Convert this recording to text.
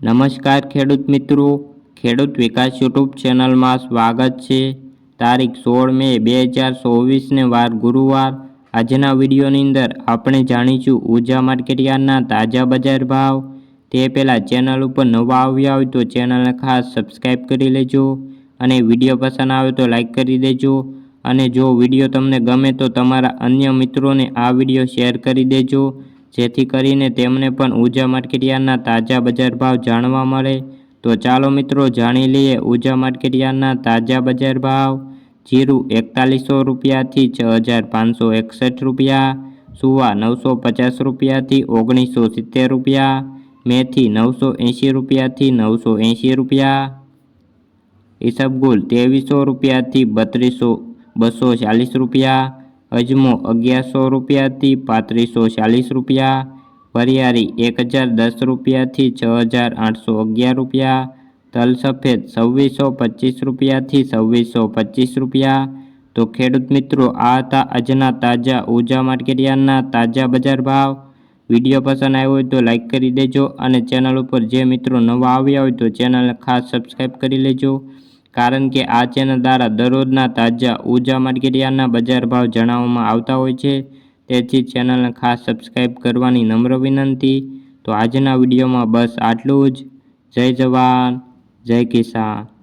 નમસ્કાર ખેડૂત મિત્રો. ખેડૂત વિકાસ યુટ્યુબ ચેનલમાં સ્વાગત છે. તારીખ સોળ મે બે હજાર ચોવીસને વાર ગુરુવાર. આજના વિડીયોની અંદર આપણે જાણીશું ઊર્જા માર્કેટયાર્ડના તાજા બજાર ભાવ. તે પહેલાં ચેનલ ઉપર નવા આવ્યા હોય તો ચેનલને ખાસ સબસ્ક્રાઈબ કરી લેજો અને વીડિયો પસંદ આવે તો લાઈક કરી દેજો. અને જો વીડિયો તમને ગમે તો તમારા અન્ય મિત્રોને આ વીડિયો શેર કરી દેજો. જેથી કરીને તેમને પણ ઊર્જા માર્કેટયાર્ડના તાજા બજાર ભાવ જાણવા મળે. તો ચાલો મિત્રો જાણી લઈએ ઊર્જા માર્કેટયાર્ડના તાજા બજાર ભાવ. જીરું એકતાલીસો રૂપિયાથી છ હજાર પાંચસો એકસઠ રૂપિયા. સુવા નવસો પચાસ રૂપિયાથી ઓગણીસો સિત્તેર રૂપિયા. મેથી નવસો એંશી રૂપિયાથી નવસો એંશી રૂપિયા. ઈસબગુલ ત્રેવીસો રૂપિયાથી બત્રીસો, બસો ચાલીસ રૂપિયા. અજમો અગિયારસો રૂપિયાથી પાંત્રીસો ચાલીસ રૂપિયા વરિયારી એક હજાર દસ રૂપિયાથી છ હજાર આઠસો અગિયાર રૂપિયા, તલ સફેદ છવ્વીસો પચીસ રૂપિયાથી છવ્વીસો પચીસ રૂપિયા. તો ખેડૂત મિત્રો, આ હતા આજના તાજા ઊર્જા માર્કેટયાર્ડના તાજા બજાર ભાવ. વીડિયો પસંદ આવ્યો હોય તો લાઇક કરી દેજો અને ચેનલ ઉપર જે મિત્રો નવા આવ્યા હોય તો ચેનલને ખાસ સબસ્ક્રાઈબ કરી લેજો. કારણ કે આ ચેનલ દ્વારા દરરોજના તાજા ઊર્જા માર્કેટયાર્ડના બજાર ભાવ જણાવવામાં આવતા હોય છે. તેથી ચેનલને ખાસ સબસ્ક્રાઈબ કરવાની નમ્ર વિનંતી. તો આજના વિડીયોમાં બસ આટલું જ. જય જવાન, જય કિસાન.